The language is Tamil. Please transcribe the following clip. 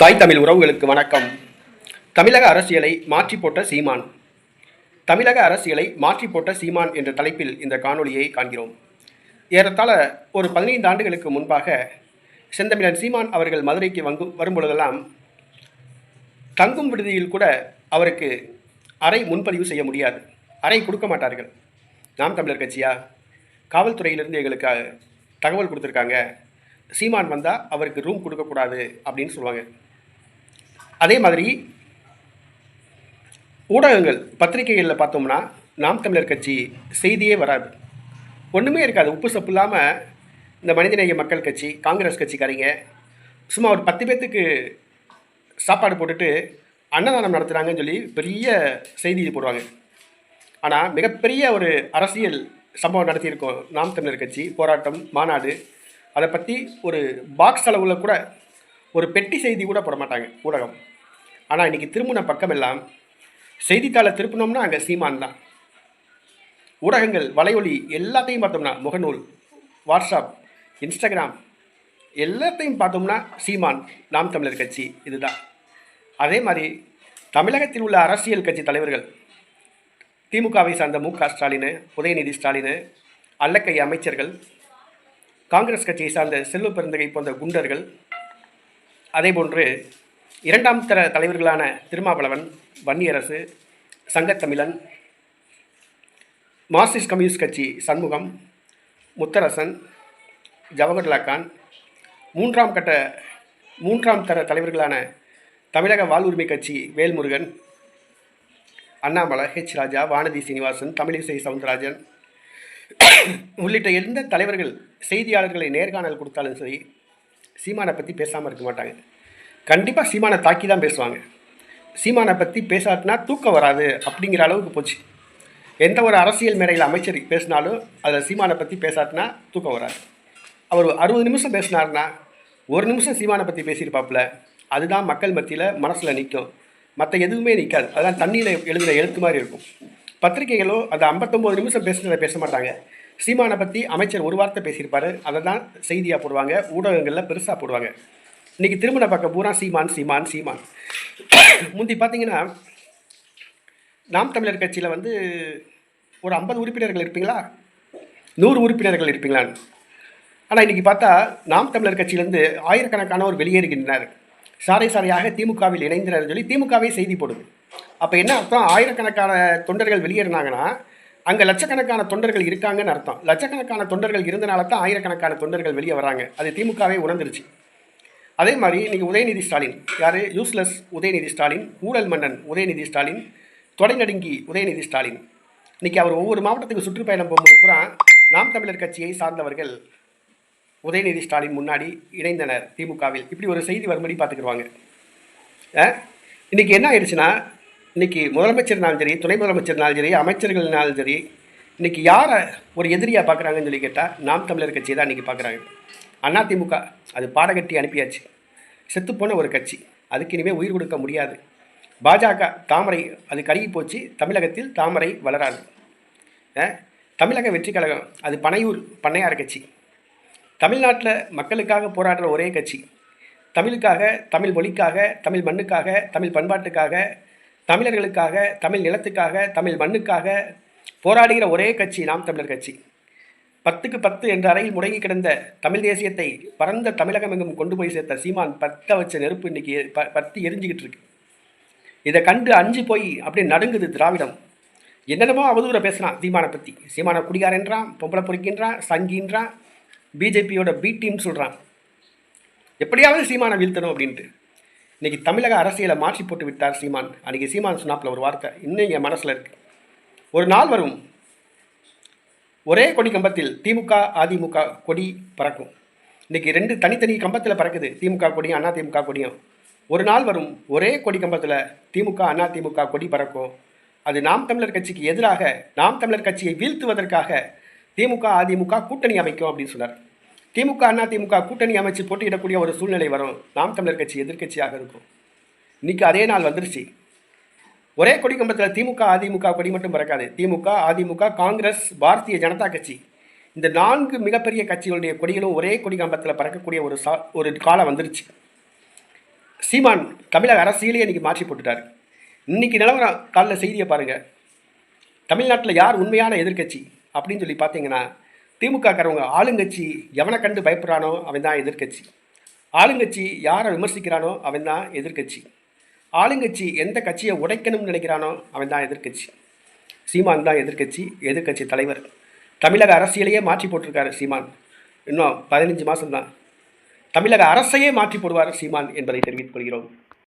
தாய் தமிழ் உறவுகளுக்கு வணக்கம். தமிழக அரசியலை மாற்றி போட்ட சீமான். தமிழக அரசியலை மாற்றி போட்ட சீமான் என்ற தலைப்பில் இந்த காணொளியை காண்கிறோம். ஏறத்தாழ ஒரு பதினைந்து ஆண்டுகளுக்கு முன்பாக செந்தமிழன் சீமான் அவர்கள் மதுரைக்கு வங்கு வரும்பொழுதெல்லாம் தங்கும் விடுதியில் கூட அவருக்கு அறை முன்பதிவு செய்ய முடியாது. அறை கொடுக்க மாட்டார்கள். நாம் தமிழர் கட்சியா? காவல்துறையிலிருந்து எங்களுக்கு தகவல் கொடுத்துருக்காங்க. சீமான் வந்தால் அவருக்கு ரூம் கொடுக்கக்கூடாது அப்படின்னு சொல்லுவாங்க. அதே மாதிரி ஊடகங்கள் பத்திரிகைகளில் பார்த்தோம்னா நாம் தமிழர் கட்சி செய்தியே வராது. ஒன்றுமே இருக்காது. உப்பு சப்பு இல்லாமல் இந்த மனிதநேய மக்கள் கட்சி காங்கிரஸ் கட்சிக்காரங்க சும்மா ஒரு பத்து பேர்த்துக்கு சாப்பாடு போட்டுட்டு அன்னதானம் நடத்துகிறாங்கன்னு சொல்லி பெரிய செய்தி போடுவாங்க. ஆனால் மிகப்பெரிய ஒரு அரசியல் சம்பவம் நடத்தியிருக்கோம் நாம் தமிழர் கட்சி போராட்டம் மாநாடு. அதை பற்றி ஒரு பாக்ஸ் அளவில் கூட ஒரு பெட்டி செய்தி கூட போட மாட்டாங்க ஊடகம். ஆனால் இன்றைக்கி திரும்பின பக்கம் எல்லாம் செய்தித்தாளை திருப்பினோம்னா அங்கே சீமான் தான். ஊடகங்கள் வலையொலி எல்லாத்தையும் பார்த்தோம்னா முகநூல் வாட்ஸ்அப் இன்ஸ்டாகிராம் எல்லாத்தையும் பார்த்தோம்னா சீமான் நாம் தமிழர் கட்சி இதுதான். அதே மாதிரி தமிழகத்தில் உள்ள அரசியல் கட்சி தலைவர்கள் திமுகவை சார்ந்த மு க ஸ்டாலின் உதயநிதி ஸ்டாலின் அல்லக்கை அமைச்சர்கள் காங்கிரஸ் கட்சியை சார்ந்த செல்வ பெருந்தகை போன்ற குண்டர்கள் அதேபோன்று இரண்டாம் தர தலைவர்களான திருமாவளவன் வன்னியரசு சங்கத்தமிழன் மார்க்சிஸ்ட் கம்யூனிஸ்ட் கட்சி சண்முகம் முத்தரசன் ஜவஹர்லால் கான் மூன்றாம் கட்ட மூன்றாம் தர தலைவர்களான தமிழக வாழ்வுரிமை கட்சி வேல்முருகன் அண்ணாமலை ஹெச் ராஜா வானதி சீனிவாசன் தமிழிசை சவுந்தரராஜன் உள்ளிட்ட எந்த தலைவர்கள் செய்தியாளர்களை நேர்காணல் கொடுத்தாலும் சரி சீமானை பற்றி பேசாமல் இருக்க மாட்டாங்க. கண்டிப்பாக சீமானை தாக்கி தான் பேசுவாங்க. சீமானை பற்றி பேசாட்டினா தூக்கம் வராது அப்படிங்கிற அளவுக்கு போச்சு. எந்த ஒரு அரசியல் மேடையில் அமைச்சர் பேசினாலும் அதில் சீமானை பற்றி பேசாட்டினா தூக்கம் வராது. அவர் அறுபது நிமிஷம் பேசினார்னா ஒரு நிமிஷம் சீமானை பற்றி பேசியிருப்பாப்புல அதுதான் மக்கள் மத்தியில் மனசில் நிற்கும் மற்ற எதுவுமே நிற்காது அதான் தண்ணியில் எழுதுகிற எழுத்து மாதிரி இருக்கும். பத்திரிகைகளோ அந்த ஐம்பத்தொம்போது நிமிஷம் பேசுனதை பேச மாட்டாங்க. சீமானை பற்றி அமைச்சர் ஒரு வார்த்தை பேசியிருப்பாரு. அதை தான் செய்தியாக போடுவாங்க ஊடகங்களில் பெருசாக போடுவாங்க. இன்றைக்கி திருமண பக்கம் பூரா சீமான் சீமான் சீமான். முந்தி பார்த்தீங்கன்னா நாம் தமிழர் கட்சியில் வந்து ஒரு ஐம்பது உறுப்பினர்கள் இருப்பீங்களா? நூறு உறுப்பினர்கள் இருப்பீங்களான்னு. ஆனால் இன்றைக்கி பார்த்தா நாம் தமிழர் கட்சியிலேருந்து ஆயிரக்கணக்கானவர் வெளியேறுகின்றனர். சாரை சாரையாக திமுகவில் இணைந்தனர் சொல்லி திமுகவே செய்தி போடுது. அப்போ என்ன அர்த்தம்? ஆயிரக்கணக்கான தொண்டர்கள் வெளியேறினாங்கன்னா அங்கே லட்சக்கணக்கான தொண்டர்கள் இருக்காங்கன்னு அர்த்தம். லட்சக்கணக்கான தொண்டர்கள் இருந்தனால தான் ஆயிரக்கணக்கான தொண்டர்கள் வெளியே வராங்க அது திமுகவே உணர்ந்துருச்சு. அதே மாதிரி இன்றைக்கி உதயநிதி ஸ்டாலின் யார்? யூஸ்லெஸ் உதயநிதி ஸ்டாலின் ஊழல் மன்னன் உதயநிதி ஸ்டாலின் தொடை நடுங்கி உதயநிதி ஸ்டாலின். இன்றைக்கி அவர் ஒவ்வொரு மாவட்டத்துக்கு சுற்றுப்பயணம் போகும்போது பூரா நாம் தமிழர் கட்சியை சார்ந்தவர்கள் உதயநிதி ஸ்டாலின் முன்னாடி இணைந்தனர் திமுகவில். இப்படி ஒரு செய்தி வரும்படி பார்த்துக்குருவாங்க. இன்றைக்கி என்ன ஆயிடுச்சுன்னா இன்றைக்கி முதலமைச்சர்னாலும் சரி துணை முதலமைச்சர்னாலும் சரி அமைச்சர்கள்னாலும் சரி இன்றைக்கி யாரை ஒரு எதிரியாக பார்க்குறாங்கன்னு சொல்லி கேட்டால் நாம் தமிழர் கட்சியை தான் இன்றைக்கி பார்க்குறாங்க. அதிமுக அது பாடகட்டி அனுப்பியாச்சு. செத்துப்போன ஒரு கட்சி. அதுக்கு இனிமேல் உயிர் கொடுக்க முடியாது. பாஜக தாமரை அது கருகி போச்சு. தமிழகத்தில் தாமரை வளராது. தமிழக வெற்றி கழகம் அது பனையூர் பண்ணையார் கட்சி. தமிழ்நாட்டில் மக்களுக்காக போராடுற ஒரே கட்சி. தமிழுக்காக தமிழ் மொழிக்காக தமிழ் மண்ணுக்காக தமிழ் பண்பாட்டுக்காக தமிழர்களுக்காக தமிழ் நிலத்துக்காக தமிழ் மண்ணுக்காக போராடுகிற ஒரே கட்சி நாம் தமிழர் கட்சி. பத்துக்கு பத்து என்ற அறையில் முடங்கி கிடந்த தமிழ் தேசியத்தை பரந்த தமிழகம் எங்கும் கொண்டு போய் சேர்த்த சீமான் பத்த வச்ச நெருப்பு இன்னைக்கு ப பற்றி எரிஞ்சுக்கிட்டு இருக்கு. இதை கண்டு அஞ்சு போய் அப்படியே நடுங்குது திராவிடம். என்னென்னமோ அவதூற பேசுகிறான் சீமானை பற்றி சீமான குடிகாரன்றான் பொம்பளை பொறிக்கின்றான் சங்கின்றான் பிஜேபியோட பி டீம் சொல்கிறான் எப்படியாவது சீமானை வீழ்த்தணும் அப்படின்ட்டு. இன்னைக்கு தமிழக அரசியலை மாற்றி போட்டு விட்டார் சீமான். அன்றைக்கி சீமான் சொன்னாப்பில் ஒரு வார்த்தை இன்னும் என் மனசில் இருக்குது ஒரு நாள் வரும் ஒரே கொடி கம்பத்தில் திமுக அதிமுக கொடி பறக்கும். இன்னைக்கு ரெண்டு தனித்தனி கம்பத்தில் பறக்குது திமுக கொடியும் அண்ணா திமுக கொடியும். ஒரு நாள் வரும் ஒரே கொடி கம்பத்தில் திமுக அண்ணா திமுக கொடி பறக்கும். அது நாம் தமிழர் கட்சிக்கு எதிராக நாம் தமிழர் கட்சியை வீழ்த்துவதற்காக திமுக அதிமுக கூட்டணி அமைக்கும் அப்படின்னு சொன்னார். திமுக அண்ணா திமுக கூட்டணி அமைச்சு போட்டியிடக்கூடிய ஒரு சூழ்நிலை வரும். நாம் தமிழர் கட்சி எதிர்கட்சியாக இருக்கும். இன்னைக்கு அதே நாள் வந்துருச்சு. ஒரே கொடி கம்பத்தில் திமுக அதிமுக கொடி மட்டும் பறக்காது. திமுக அதிமுக காங்கிரஸ் பாரதிய ஜனதா கட்சி. இந்த நான்கு மிகப்பெரிய கட்சிகளுடைய கொடிகளும் ஒரே கொடி கம்பத்தில் பறக்கக்கூடிய ஒரு சா ஒரு காலம் வந்துருச்சு. சீமான் தமிழக அரசியலையே இன்னைக்கு மாற்றி போட்டுட்டார். இன்னைக்கு நிலவரம் காலைல செய்தியை பாருங்கள் தமிழ்நாட்டில் யார் உண்மையான எதிர்க்கட்சி அப்படின்னு சொல்லி பார்த்தீங்கன்னா திமுக காரவங்க ஆளுங்கட்சி எவனை கண்டு பயப்படுறானோ அவன் தான் எதிர்க்கட்சி. ஆளுங்கட்சி யாரை விமர்சிக்கிறானோ அவன் தான் எதிர்க்கட்சி. ஆளுங்கட்சி எந்த கட்சியை உடைக்கணும்னு நினைக்கிறானோ அவன் தான் எதிர்க்கட்சி. சீமான் தான் எதிர்க்கட்சி எதிர்க்கட்சி தலைவர். தமிழக அரசியலையே மாற்றி போட்டிருக்காரு சீமான். இன்னும் பதினஞ்சு மாதம்தான் தமிழக அரசையே மாற்றி போடுவார் சீமான் என்பதை தெரிவித்துக் கொள்கிறோம்.